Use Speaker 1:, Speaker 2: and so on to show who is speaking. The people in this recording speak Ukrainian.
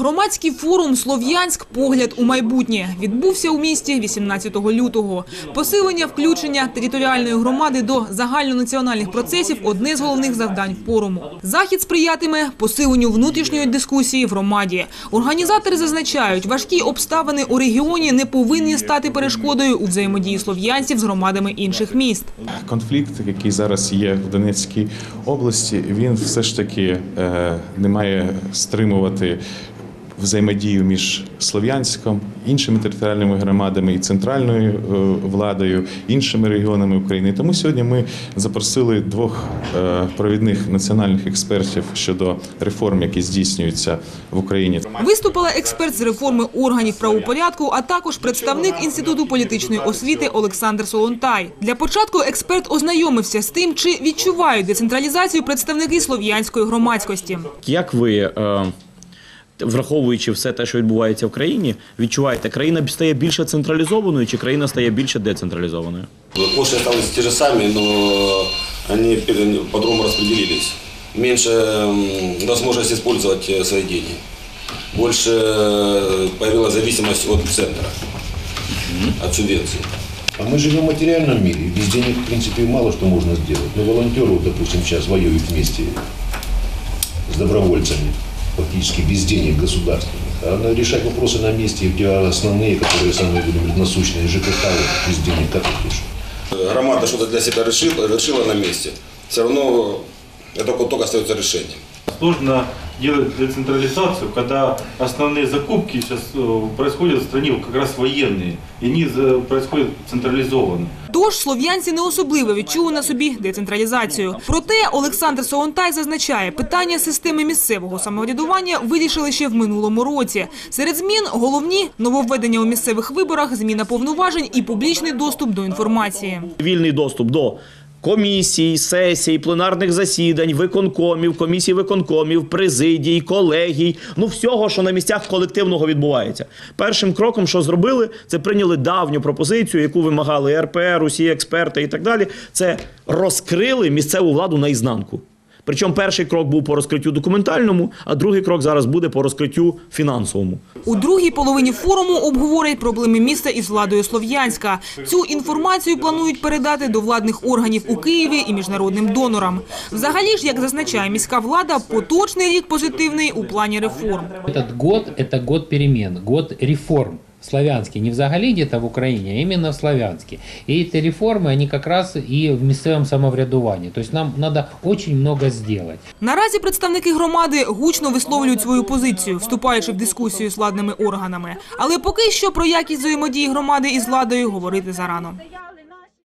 Speaker 1: Громадський форум «Слов'янськ. Погляд у майбутнє» відбувся у місті 18 лютого. Посилення включення територіальної громади до загальнонаціональних процесів – одне з головних завдань форуму. Захід сприятиме посиленню внутрішньої дискусії в громаді. Організатори зазначають, важкі обставини у регіоні не повинні стати перешкодою у взаємодії слов'янців з громадами інших міст.
Speaker 2: Конфлікт, який зараз є в Донецькій області, він все ж таки е, не має стримувати взаємодію між Слов'янськом, іншими територіальними громадами і центральною е, владою, іншими регіонами України. Тому сьогодні ми запросили двох е, провідних національних експертів щодо реформ, які здійснюються в Україні.
Speaker 1: Виступила експерт з реформи органів правопорядку, а також представник Інституту політичної освіти Олександр Солонтай. Для початку експерт ознайомився з тим, чи відчувають децентралізацію представники слов'янської громадськості.
Speaker 3: Як ви, е, враховуючи все те, що відбувається в країні, відчуваєте, країна стає більше централізованою чи країна стає більше децентралізованою?
Speaker 4: Площади остались те же самые, но они пере- по-другому распределились. Меньше м, возможность использовать э, свои деньги. Больше э, появилась зависимость от центра, от субвенций.
Speaker 5: А мы живем в материальном мире, и без денег, в принципе, мало что можно сделать. Но волонтеры, вот, допустим, сейчас воюют вместе с добровольцами, Фактически без денег государственных. А надо решать вопросы на месте, где основные, которые самые, будем говорить, насущные, ЖКХ, без денег, как их решить?
Speaker 4: Громада что-то для себя решила, решила на месте. Все равно это только, только остается решением.
Speaker 6: Сложно делать децентрализацию, когда основные закупки сейчас э, происходят в стране как раз военные, и они за- происходят централизованно.
Speaker 1: Тож слов'янці не особливо відчули на собі децентралізацію. Проте Олександр Солонтай зазначає, питання системи місцевого самоврядування вирішили ще в минулому році. Серед змін головні нововведення у місцевих виборах, зміна повноважень і публічний доступ до інформації.
Speaker 3: Вільний доступ до комісій, сесій, пленарних засідань, виконкомів, комісій виконкомів, президій, колегій, ну всього, що на місцях колективного відбувається. Першим кроком, що зробили, це прийняли давню пропозицію, яку вимагали РПР, усі експерти і так далі. Це розкрили місцеву владу наізнанку. Причому перший крок був по розкриттю документальному, а другий крок зараз буде по розкриттю фінансовому.
Speaker 1: У другій половині форуму обговорять проблеми міста із владою Слов'янська. Цю інформацію планують передати до владних органів у Києві і міжнародним донорам. Взагалі ж, як зазначає міська влада, поточний рік позитивний у плані реформ.
Speaker 7: Этот год – это год перемен, год реформ. Славянский, не взагалі где-то в Україні, а именно в Славянске. И эти реформы, они как раз и в місцевому самоврядуванні. То есть нам треба очень много зробити.
Speaker 1: Наразі представники громади гучно висловлюють свою позицію, вступаючи в дискусію з владними органами. Але поки що про якість взаємодії громади із владою говорити зарано.